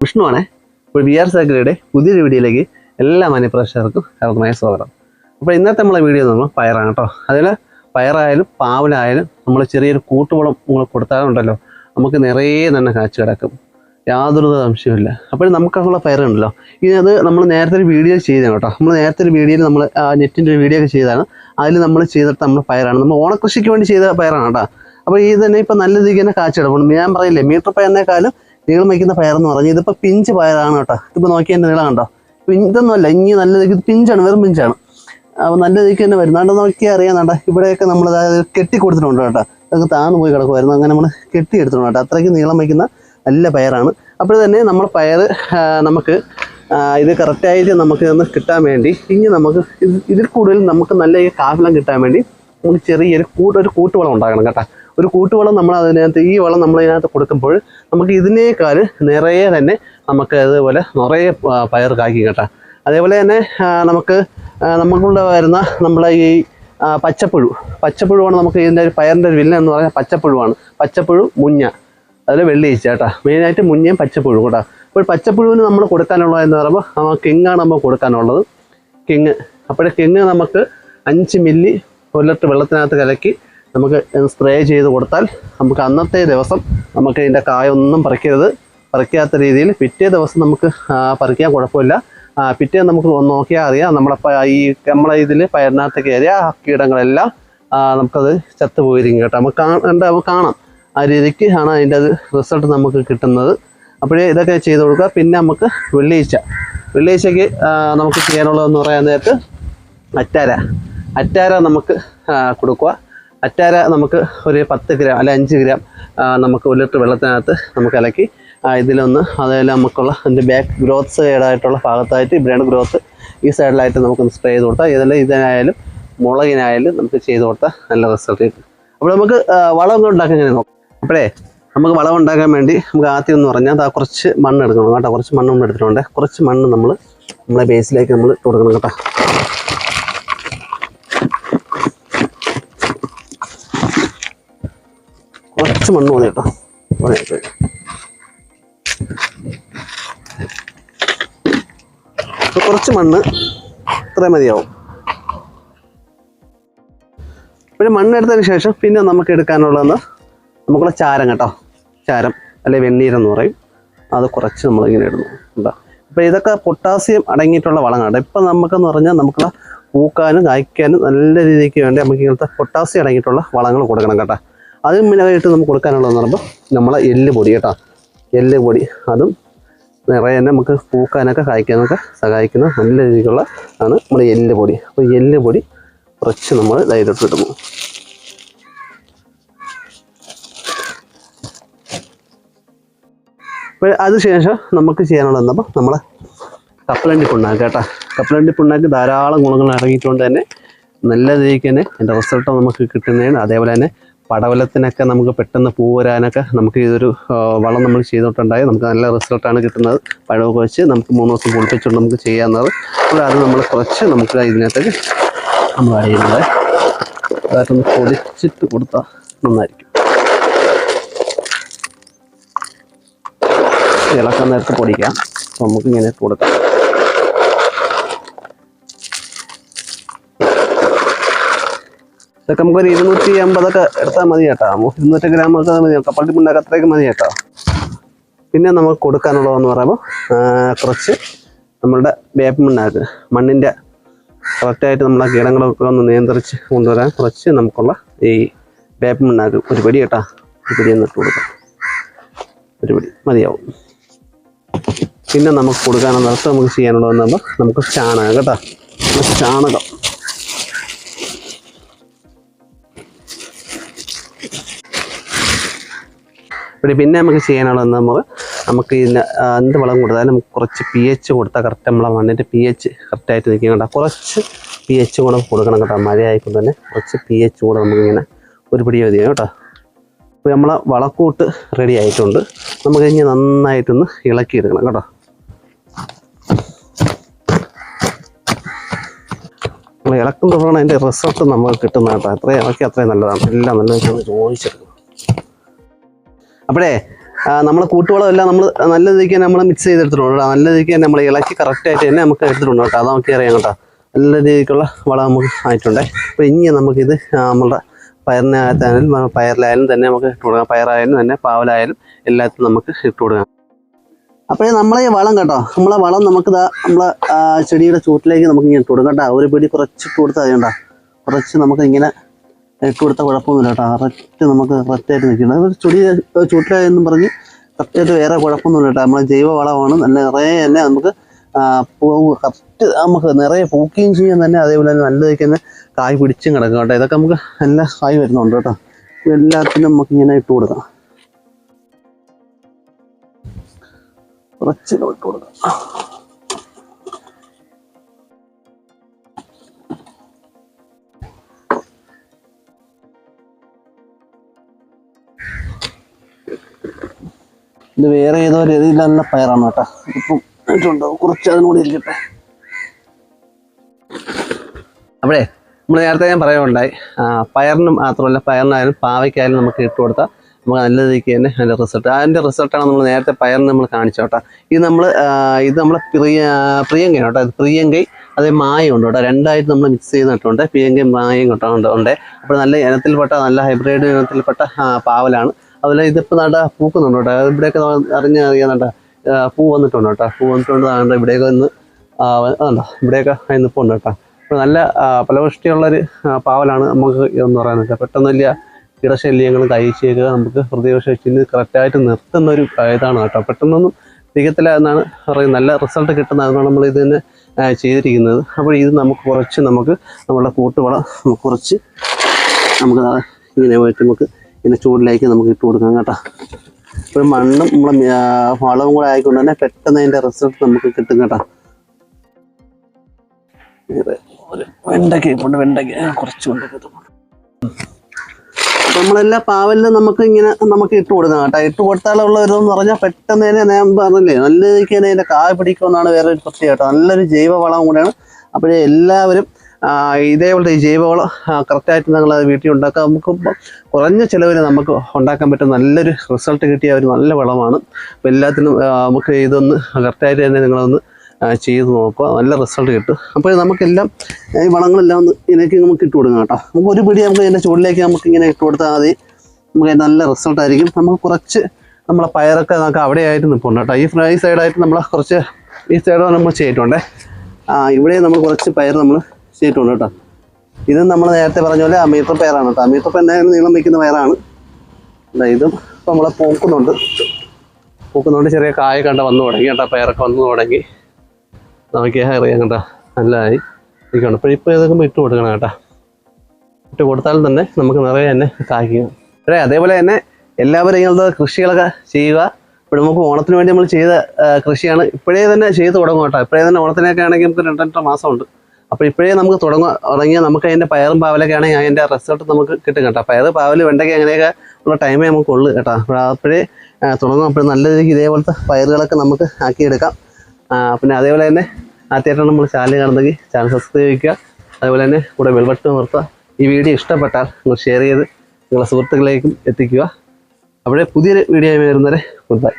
വിഷ്ണുവാണേ. ഇപ്പോൾ V R സാഗരയുടെ പുതിയൊരു വീഡിയോയിലേക്ക് എല്ലാ മനുപ്രേക്ഷകർക്കും ഹർമായ സ്വാഗതം. അപ്പോൾ ഇന്നത്തെ നമ്മളെ വീഡിയോ പറഞ്ഞാൽ പയറാണ് കേട്ടോ. അതിൽ പയറായാലും പാവലായാലും നമ്മൾ ചെറിയൊരു കൂട്ടുവളം നമ്മൾ കൊടുത്താലുണ്ടല്ലോ നമുക്ക് നിറയെ തന്നെ കാച്ചു കിടക്കും. യാതൊരു സംശയമില്ല അപ്പോൾ നമുക്കുള്ള പയറുണ്ടല്ലോ. ഇനി അത് നമ്മൾ നേരത്തെ ഒരു വീഡിയോ ചെയ്തതാണ് കേട്ടോ. നമ്മൾ നേരത്തെ ഒരു വീഡിയോയിൽ നമ്മൾ നെറ്റിന്റെ ഒരു വീഡിയോ ഒക്കെ ചെയ്തതാണ്. അതിൽ നമ്മൾ ചെയ്തിട്ട് നമ്മൾ പയറാണ്. നമ്മൾ ഓണക്കൃഷിക്ക് വേണ്ടി ചെയ്ത പയറാണ് കേട്ടോ. അപ്പോൾ ഇത് തന്നെ ഇപ്പം നല്ല രീതിക്ക് തന്നെ കാച്ചെടുക്കണം ഞാൻ പറയില്ലേ മീറ്റർ പയറിനേക്കാളും നീളം വയ്ക്കുന്ന പയറെന്ന് പറഞ്ഞു ഇതിപ്പോൾ പിഞ്ച് പയറാണ് കേട്ടോ. ഇതിപ്പോൾ നോക്കി എന്റെ നീളം കണ്ടോ? ഇതൊന്നുമല്ല ഇനി നല്ല രീതിക്ക് പിഞ്ചാണ് വെറും പിഞ്ചാണ്. അപ്പോൾ നല്ല രീതിക്ക് തന്നെ വരുന്നുണ്ട് നോക്കിയാൽ അറിയാം കേട്ടോ ഇവിടെയൊക്കെ നമ്മൾ കെട്ടി കൊടുത്തിട്ടുണ്ട് കേട്ടോ. അതൊക്കെ താന്ന് പോയി കിടക്കുമായിരുന്നു അങ്ങനെ നമ്മൾ കെട്ടി എടുത്തിട്ടുണ്ട് കേട്ടോ. അത്രയ്ക്ക് നീളം വയ്ക്കുന്ന നല്ല പയറാണ്. അപ്പോൾ തന്നെ നമ്മൾ പയർ നമുക്ക് ഇത് കറക്റ്റായിട്ട് നമുക്ക് ഇതൊന്ന് കിട്ടാൻ വേണ്ടി ഇനി നമുക്ക് ഇത് ഇതിൽ കൂടുതൽ നമുക്ക് നല്ല കാഫലം കിട്ടാൻ വേണ്ടി നമുക്ക് ചെറിയൊരു കൂട്ട് ഒരു കൂട്ടുവളം ഉണ്ടാക്കണം കേട്ടോ. ഒരു കൂട്ടുവളം നമ്മൾ അതിനകത്ത് ഈ വളം നമ്മൾ ഇതിനകത്ത് കൊടുക്കുമ്പോൾ നമുക്ക് ഇതിനേക്കാൾ നിറയെ തന്നെ നമുക്ക് അതുപോലെ നിറയെ പയർ കാക്കി കേട്ടോ. അതേപോലെ തന്നെ നമുക്ക് നമ്മളുടെ വരുന്ന നമ്മളെ ഈ പച്ചപ്പുഴു. പച്ചപ്പുഴുവാണ് നമുക്ക് ഇതിന്റെ ഒരു പയറിന്റെ ഒരു വില്ല എന്ന് പറഞ്ഞാൽ പച്ചപ്പുഴുവാണ്. പച്ചപ്പുഴു മുഞ്ഞ. അതിൽ വെള്ളിയിച്ച കേട്ടോ. മെയിനായിട്ട് മുഞ്ഞയും പച്ചപ്പുഴു കേട്ടോ. അപ്പോൾ പച്ചപ്പുഴുവിന് നമ്മൾ കൊടുക്കാനുള്ളത് എന്ന് പറയുമ്പോൾ ആ കിങ്ങാണ് നമ്മൾ കൊടുക്കാനുള്ളത്. കിങ് അപ്പോഴേ കിങ് നമുക്ക് അഞ്ച് മില്ലി ഒരു ലിറ്റർ വെള്ളത്തിനകത്ത് കലക്കി നമുക്ക് സ്പ്രേ ചെയ്ത് കൊടുത്താൽ നമുക്ക് അന്നത്തെ ദിവസം നമുക്ക് ഇതിന്റെ കായൊന്നും പറിക്കരുത്. പറിക്കാത്ത രീതിയിൽ പിറ്റേ ദിവസം നമുക്ക് പറിക്കാൻ കുഴപ്പമില്ല. പിറ്റേ നമുക്ക് നോക്കിയാൽ അറിയാം. നമ്മളെ ഈ നമ്മളെ ഇതിൽ പയറിനകത്ത് കയറിയ കീടങ്ങളെല്ലാം നമുക്കത് ചത്തുപോയിരിക്കും കേട്ടോ. നമുക്ക് കാണേണ്ട നമുക്ക് കാണാം. ആ രീതിക്ക് ആണ് അതിന്റെ അത് റിസൾട്ട് നമുക്ക് കിട്ടുന്നത്. അപ്പോഴേ ഇതൊക്കെ ചെയ്ത് കൊടുക്കുക. പിന്നെ നമുക്ക് വെള്ളിയാഴ്ച. വെള്ളിയാഴ്ചയ്ക്ക് നമുക്ക് ചെയ്യാനുള്ളതെന്ന് പറയാൻ നേരത്ത് അറ്റാര. അറ്റാര നമുക്ക് കൊടുക്കുക. അറ്റാര നമുക്ക് ഒരു പത്ത് ഗ്രാം അല്ലെ അഞ്ച് ഗ്രാം നമുക്ക് ഒരു ലിറ്റർ വെള്ളത്തിനകത്ത് നമുക്ക് ഇലക്കി ഇതിലൊന്ന് അതായത് നമുക്കുള്ള അതിന്റെ ബാക്ക് ഗ്രോത്ത് സൈഡായിട്ടുള്ള ഭാഗത്തായിട്ട് ഇവിടെയാണ് ഗ്രോത്ത് ഈ സൈഡിലായിട്ട് നമുക്കൊന്ന് സ്പ്രേ ചെയ്ത് കൊടുത്താൽ ഇതെല്ലാം ഇതിനായാലും മുളകിനായാലും നമുക്ക് ചെയ്ത് കൊടുത്താൽ നല്ല റിസൾട്ട് കിട്ടും. അപ്പോൾ നമുക്ക് വളം വളമൊക്കെ ഉണ്ടാക്കാൻ ഇങ്ങനെ നോക്കാം? അപ്പോഴേ നമുക്ക് വളം ഉണ്ടാക്കാൻ വേണ്ടി നമുക്ക് ആദ്യം എന്ന് പറഞ്ഞാൽ അത് കുറച്ച് മണ്ണ് എടുക്കണം കേട്ടോ. കുറച്ച് മണ്ണ് നമ്മൾ എടുത്തിട്ടുണ്ട്. കുറച്ച് മണ്ണ് നമ്മൾ നമ്മുടെ ബേസിലേക്ക് നമ്മൾ കൊടുക്കണം കേട്ടോ. കുറച്ച് മണ്ണ് മതി കേട്ടോ. അപ്പൊ കുറച്ച് മണ്ണ് ഇത്രയും മതിയാവും. പിന്നെ മണ്ണെടുത്തതിന് ശേഷം പിന്നെ നമുക്ക് എടുക്കാനുള്ളതെന്ന് നമുക്കുള്ള ചാരം കേട്ടോ. ചാരം അല്ലെ വെണ്ണീരെന്ന് പറയും. അത് കുറച്ച് നമ്മളിങ്ങനെ ഇടുന്നു. കേട്ടോ അപ്പോൾ ഇതൊക്കെ പൊട്ടാസ്യം അടങ്ങിയിട്ടുള്ള വളങ്ങളാണ് ഇപ്പം നമുക്കെന്ന് പറഞ്ഞാൽ നമുക്കുള്ള പൂക്കാനും കായ്ക്കാനും നല്ല രീതിക്ക് വേണ്ടി നമുക്ക് ഇങ്ങനത്തെ പൊട്ടാസ്യം അടങ്ങിയിട്ടുള്ള വളങ്ങൾ കൊടുക്കണം കേട്ടോ. അതിന് മിനറായിട്ട് നമുക്ക് കൊടുക്കാനുള്ളതെന്ന് പറയുമ്പോൾ നമ്മളെ എല്ല് പൊടി കേട്ടോ. എല്ല് പൊടി. അതും നിറയെ തന്നെ നമുക്ക് പൂക്കാനൊക്കെ കായ്ക്കാനൊക്കെ സഹായിക്കുന്ന നല്ല രീതിക്കുള്ള ആണ് നമ്മുടെ എല്ല് പൊടി. അപ്പോൾ എല്ല് പൊടി കുറച്ച് നമ്മൾ ഇതായിട്ട് ഇടുന്നു അപ്പോൾ അതിനുശേഷം നമുക്ക് ചെയ്യാനുള്ളത് നമ്മളെ കപ്പലണ്ടി പുണ്ണാക്ക് കേട്ടോ. കപ്പലണ്ടി പുണ്ണാക്ക് ധാരാളം ഗുണങ്ങൾ അടങ്ങിയിട്ടുകൊണ്ട് തന്നെ. നല്ല രീതിക്ക് തന്നെ എന്റെ റിസൾട്ട് നമുക്ക് കിട്ടുന്നതാണ്. അതേപോലെ തന്നെ പടവലത്തിനൊക്കെ നമുക്ക് പെട്ടെന്ന് പൂ വരാനൊക്കെ നമുക്ക് ഇതൊരു വളം നമ്മൾ ചെയ്തിട്ടുണ്ടായി. നമുക്ക് നല്ല റിസൾട്ടാണ് കിട്ടുന്നത്. പഴമൊക്കെ വെച്ച് നമുക്ക് മൂന്ന് ദിവസം പൊളിപ്പിച്ചുകൊണ്ട് നമുക്ക് ചെയ്യാവുന്നത്. അപ്പോൾ അത് നമ്മൾ കുറച്ച് നമുക്ക് ഇതിനകത്തേക്ക് നമ്മൾ ആഡ് ചെയ്യുന്നത് പൊടിച്ചിട്ട് കൊടുത്താൽ നന്നായിരിക്കും. ഇളക്കാൻ നേരത്ത് പൊടിക്കാം. നമുക്ക് ഇങ്ങനെ കൊടുക്കാം. ഇതൊക്കെ നമുക്കൊരു ഇരുന്നൂറ്റി അമ്പതൊക്കെ എടുത്താൽ മതി കേട്ടോ. നമുക്ക് ഇരുന്നൂറ്റി ഗ്രാം എടുത്താൽ മതി. കപ്പളി പിണ്ണാക്ക് അത്രയൊക്കെ മതി കേട്ടോ. പിന്നെ നമുക്ക് കൊടുക്കാനുള്ളതെന്ന് പറയുമ്പോൾ കുറച്ച് നമ്മളുടെ വേപ്പ് മണ്ണാക്ക് മണ്ണിന്റെ കറക്റ്റായിട്ട് നമ്മളെ കീടങ്ങളൊക്കെ ഒന്ന് നിയന്ത്രിച്ച് കൊണ്ടുവരാൻ കുറച്ച് നമുക്കുള്ള ഈ വേപ്പ് മണ്ണാക്ക് ഒരു പിടി കേട്ടോ. ഒരു പിടി ഒന്ന് ഇട്ട് കൊടുക്കാം. ഒരു പിടി മതിയാവും. പിന്നെ നമുക്ക് കൊടുക്കാനുള്ള നമുക്ക് ചെയ്യാനുള്ളതെന്ന് പറയുമ്പോൾ നമുക്ക് ചാണകം കേട്ടോ. ചാണകം. പിന്നെ നമുക്ക് ചെയ്യാനുള്ളത് നമ്മൾ നമുക്ക് ഇതിന് എന്ത് വളം കൊടുത്താലും നമുക്ക് കുറച്ച് പി എച്ച് കൊടുത്താൽ കറക്റ്റ് നമ്മളെ മണ്ണിന്റെ പി എച്ച് കറക്റ്റായിട്ട് നിൽക്കുക കേട്ടോ. കുറച്ച് പി എച്ച് കൂടെ കൊടുക്കണം കേട്ടോ. മഴ ആയിക്കൊണ്ട് തന്നെ കുറച്ച് പി എച്ച് കൂടെ നമുക്കിങ്ങനെ ഒരു പിടി മതി കേട്ടോ. അപ്പോൾ നമ്മളെ വളക്കൂട്ട് റെഡി ആയിട്ടുണ്ട്. നമുക്ക് ഇനി നന്നായിട്ടൊന്ന് ഇളക്കിയെടുക്കണം കേട്ടോ. നമ്മൾ ഇളക്കും തുടങ്ങണം അതിന്റെ റിസൾട്ട് നമുക്ക് കിട്ടുന്ന കേട്ടോ. അത്രയും ഇളക്കി അത്രയും നല്ലതാണ്. എല്ലാം നല്ല ചോദിച്ചെടുക്കും അപ്പോഴേ നമ്മൾ കൂട്ടുവളം എല്ലാം നമ്മൾ നല്ല രീതിക്ക് തന്നെ നമ്മൾ മിക്സ് ചെയ്തെടുത്തിട്ടുണ്ട് കേട്ടോ. നല്ല രീതിക്ക് തന്നെ നമ്മൾ ഇളക്കി കറക്റ്റായിട്ട് തന്നെ നമുക്ക് എടുത്തിട്ടുണ്ട് കേട്ടോ. അത് നമുക്ക് അറിയാം കേട്ടോ. നല്ല രീതിക്കുള്ള വളം നമുക്ക് ആയിട്ടുണ്ട്. അപ്പോൾ ഇനി നമുക്കിത് നമ്മളുടെ പയറിനകത്തായാലും പയറിലായാലും തന്നെ നമുക്ക് ഇട്ട് കൊടുക്കാം. പയറായാലും തന്നെ പാവലായാലും എല്ലാത്തിനും നമുക്ക് ഇട്ട് കൊടുക്കാം. അപ്പോഴേ നമ്മളെ ഈ വളം കേട്ടോ. നമ്മളെ വളം നമുക്ക് നമ്മളെ ചെടിയുടെ ചൂട്ടിലേക്ക് നമുക്ക് ഇങ്ങനെ ഇട്ട് കൊടുക്കാം കേട്ടോ. ഒരു പിടി കുറച്ച് ഇട്ട് കൊടുത്താൽ കേട്ടോ. കുറച്ച് നമുക്ക് ഇങ്ങനെ ഇട്ട് കൊടുത്താൽ കുഴപ്പമൊന്നുമില്ല കേട്ടോ. കറക്റ്റ് നമുക്ക് കറക്റ്റായിട്ട് നിൽക്കുന്നത് ഒരു ചെടി ചൂട്ടിലായെന്നും പറഞ്ഞ് കറക്റ്റായിട്ട് വേറെ കുഴപ്പമൊന്നുമില്ല കേട്ടോ. നമ്മളെ ജൈവ വളമാണ്. നല്ല നിറയെ തന്നെ നമുക്ക് പൂ കറക്റ്റ് നമുക്ക് നിറയെ പൂക്കുകയും ചെയ്യാൻ തന്നെ അതേപോലെ തന്നെ നല്ല രീതിക്ക് തന്നെ കായ് പിടിച്ചും കിടക്കും കേട്ടോ. ഇതൊക്കെ നമുക്ക് നല്ല കായ് വരുന്നുണ്ട് കേട്ടോ. എല്ലാത്തിനും നമുക്ക് ഇങ്ങനെ ഇട്ട് കൊടുക്കാം. കുറച്ച് ഇട്ട് കൊടുക്കാം. ഇത് വേറെ ഏതോ രീതിയിലുള്ള പയറാണ് കേട്ടോ. ഇപ്പം ഇട്ടുണ്ടോ കുറച്ച് അതിനോട് ഇരിക്കട്ടെ. അപ്പോഴേ നമ്മൾ നേരത്തെ ഞാൻ പറയുകയുണ്ടായി പയറിന് മാത്രമല്ല പയറിനായാലും പാവയ്ക്കായാലും നമുക്ക് ഇട്ട് കൊടുത്താൽ നമുക്ക് നല്ല രീതിക്ക് തന്നെ അതിന്റെ റിസൾട്ട് അതിന്റെ റിസൾട്ടാണ് നമ്മൾ നേരത്തെ പയറിന് നമ്മൾ കാണിച്ചോട്ടെ ഇത് നമ്മൾ ഇത് നമ്മൾ പ്രിയ പ്രിയങ്കയാണ് കേട്ടോ. പ്രിയങ്കൈ അതേ മായം ഉണ്ട് കേട്ടോ. രണ്ടായിട്ട് നമ്മൾ മിക്സ് ചെയ്തിട്ടുണ്ട്. പ്രിയങ്കയും മായയും കേട്ടോ ഉണ്ട് അപ്പോൾ നല്ല ഇനത്തിൽപ്പെട്ട നല്ല ഹൈബ്രിഡ് ഇനത്തിൽപ്പെട്ട പാവലാണ്. അതുപോലെ ഇതിപ്പോൾ നട പൂക്കുന്നുണ്ട് കേട്ടോ. ഇവിടെയൊക്കെ അറിഞ്ഞ അറിയാന്നുണ്ട് പൂ വന്നിട്ടുണ്ട് കേട്ടോ. പൂ വന്നിട്ടുണ്ട് അതുകൊണ്ട് ഇവിടെയൊക്കെ ഒന്ന് അതുണ്ടോ ഇവിടെയൊക്കെ അതിന് നിൽപ്പുണ്ട് കേട്ടോ. അപ്പോൾ നല്ല ഫലപുഷ്ടിയുള്ളൊരു പാവലാണ് നമുക്ക് ഇതെന്ന് പറയുന്നത് പെട്ടെന്ന് വലിയ കീടശല്യങ്ങളും കഴിച്ചേക്കുക നമുക്ക് ഹൃദയവിഷയത്തിന് കറക്റ്റായിട്ട് നിർത്തുന്ന ഒരു ഇതാണ് കേട്ടോ. പെട്ടെന്നൊന്നും തികത്തില്ല എന്നാണ് പറയുന്നത്. നല്ല റിസൾട്ട് കിട്ടുന്ന അതുകൊണ്ട് നമ്മൾ ഇത് തന്നെ ചെയ്തിരിക്കുന്നത്. അപ്പോൾ ഇത് നമുക്ക് കുറച്ച് നമുക്ക് നമ്മുടെ കൂട്ടുവളം കുറച്ച് നമുക്ക് ഇങ്ങനെ പോയിട്ട് നമുക്ക് ഇങ്ങനെ ചൂടിലേക്ക് നമുക്ക് ഇട്ട് കൊടുക്കാം കേട്ടോ. അപ്പോൾ മണ്ണും നമ്മളെ വളവും കൂടെ ആയിക്കൊണ്ട് തന്നെ പെട്ടെന്ന് അതിന്റെ റിസൾട്ട് നമുക്ക് കിട്ടും കേട്ടോ. ഒരു വെണ്ടയ്ക്ക ഇപ്പോൾ വെണ്ടയ്ക്ക കുറച്ച്. അപ്പൊ നമ്മളെല്ലാ പാവലിലും നമുക്ക് ഇങ്ങനെ നമുക്ക് ഇട്ട് കൊടുക്കാം കേട്ടോ. ഇട്ട് കൊടുത്താലുള്ള ഒരു പറഞ്ഞാൽ പെട്ടെന്ന് തന്നെ ഞാൻ പറഞ്ഞില്ലേ നല്ല രീതിക്ക് തന്നെ അതിന്റെ കായ പിടിക്കുമെന്നാണ് വേറെ ഒരു പ്രത്യേകത കേട്ടോ. നല്ലൊരു ജൈവവളം കൂടെയാണ്. അപ്പോഴേ എല്ലാവരും ഇതേപോലത്തെ ഈ ജൈവവളം കറക്റ്റായിട്ട് നിങ്ങൾ അത് വീട്ടിൽ ഉണ്ടാക്കുക നമുക്ക് കുറഞ്ഞ ചിലവിൽ നമുക്ക് ഉണ്ടാക്കാൻ പറ്റുന്ന നല്ലൊരു റിസൾട്ട് കിട്ടിയ ഒരു നല്ല വളമാണ്. അപ്പോൾ എല്ലാത്തിനും നമുക്ക് ഇതൊന്ന് കറക്റ്റായിട്ട് തന്നെ നിങ്ങളൊന്ന് ചെയ്ത് നോക്കുക. നല്ല റിസൾട്ട് കിട്ടും. അപ്പോൾ നമുക്കെല്ലാം ഈ വളങ്ങളെല്ലാം ഒന്ന് ഇതിലേക്ക് നമുക്ക് ഇട്ട് കൊടുക്കാം കേട്ടോ. നമുക്ക് ഒരു പിടി നമുക്ക് ഇതിന്റെ ചുവടിലേക്ക് നമുക്ക് ഇങ്ങനെ ഇട്ട് കൊടുത്താൽ മതി. നമുക്ക് നല്ല റിസൾട്ട് ആയിരിക്കും. നമുക്ക് കുറച്ച് നമ്മളെ പയറൊക്കെ നമുക്ക് അവിടെ ആയിട്ട് നിൽപ്പുണ്ട് കേട്ടോ. ഈ ഫ്രൈ സൈഡായിട്ട് നമ്മൾ കുറച്ച് ഈ സൈഡ് നമ്മൾ ചെയ്തിട്ടുണ്ടേ. ആ ഇവിടെ നമ്മൾ കുറച്ച് പയർ നമ്മൾ ചെയ്തിട്ടുണ്ട് കേട്ടോ. ഇത് നമ്മൾ നേരത്തെ പറഞ്ഞ പോലെ അമീത്ര പയറാണ് കേട്ടോ. അമീത്ര എന്തായാലും നീളം വയ്ക്കുന്ന പയറാണ്. ഇതും നമ്മളെ പൂക്കുന്നുണ്ട്. പൂക്കുന്നുണ്ട്. ചെറിയ കായ കണ്ട വന്നു തുടങ്ങി കേട്ടോ പയറൊക്കെ വന്നു തുടങ്ങി. നമുക്ക് അറിയാം കേട്ടോ നല്ലതായി. ഇരിക്കണം അപ്പോൾ ഇപ്പോൾ ഇതൊക്കെ ഇട്ട് കൊടുക്കണം കേട്ടോ? ഇട്ട് കൊടുത്താൽ തന്നെ നമുക്ക് നിറയെ തന്നെ കായ്ക്കും അല്ലേ? അതേപോലെ തന്നെ എല്ലാവരും ഇങ്ങനത്തെ കൃഷികളൊക്കെ ചെയ്യുക. ഇപ്പോൾ നമുക്ക് ഓണത്തിന് വേണ്ടി നമ്മൾ ചെയ്ത കൃഷിയാണ് ഇപ്പോഴേ തന്നെ ചെയ്ത് തുടങ്ങും കേട്ടോ. ഇപ്പോഴേ തന്നെ ഓണത്തിനൊക്കെ ആണെങ്കിൽ നമുക്ക് രണ്ടര മാസമുണ്ട്. അപ്പോൾ ഇപ്പോഴേ നമുക്ക് തുടങ്ങുക തുടങ്ങിയാൽ നമുക്ക് അതിന്റെ പയറും പാവലൊക്കെ ആണെങ്കിൽ അതിന്റെ റിസൾട്ട് നമുക്ക് കിട്ടും കേട്ടോ. പയർ പാവൽ വെണ്ടയ്ക്ക് അങ്ങനെയൊക്കെ ഉള്ള ടൈമേ നമുക്ക് ഉള്ളു കേട്ടോ. അപ്പോൾ അപ്പോഴേ തുടങ്ങും. അപ്പോൾ നല്ല രീതിക്ക് ഇതേപോലത്തെ പയറുകളൊക്കെ നമുക്ക് ആക്കിയെടുക്കാം. പിന്നെ അതേപോലെ തന്നെ ആദ്യമായിട്ടാണ് നമ്മൾ ചാനൽ കാണുന്നെങ്കിൽ ചാനൽ സബ്സ്ക്രൈബ് ചെയ്യുക. അതുപോലെ തന്നെ കൂടെ വെൽവട്ട് നിർത്തുക ഈ വീഡിയോ ഇഷ്ടപ്പെട്ടാൽ നിങ്ങൾ ഷെയർ ചെയ്ത് നിങ്ങളുടെ സുഹൃത്തുക്കളിലേക്കും എത്തിക്കുക. അവിടെ പുതിയൊരു വീഡിയോ വരുന്നവരെ ഗുഡ് ബൈ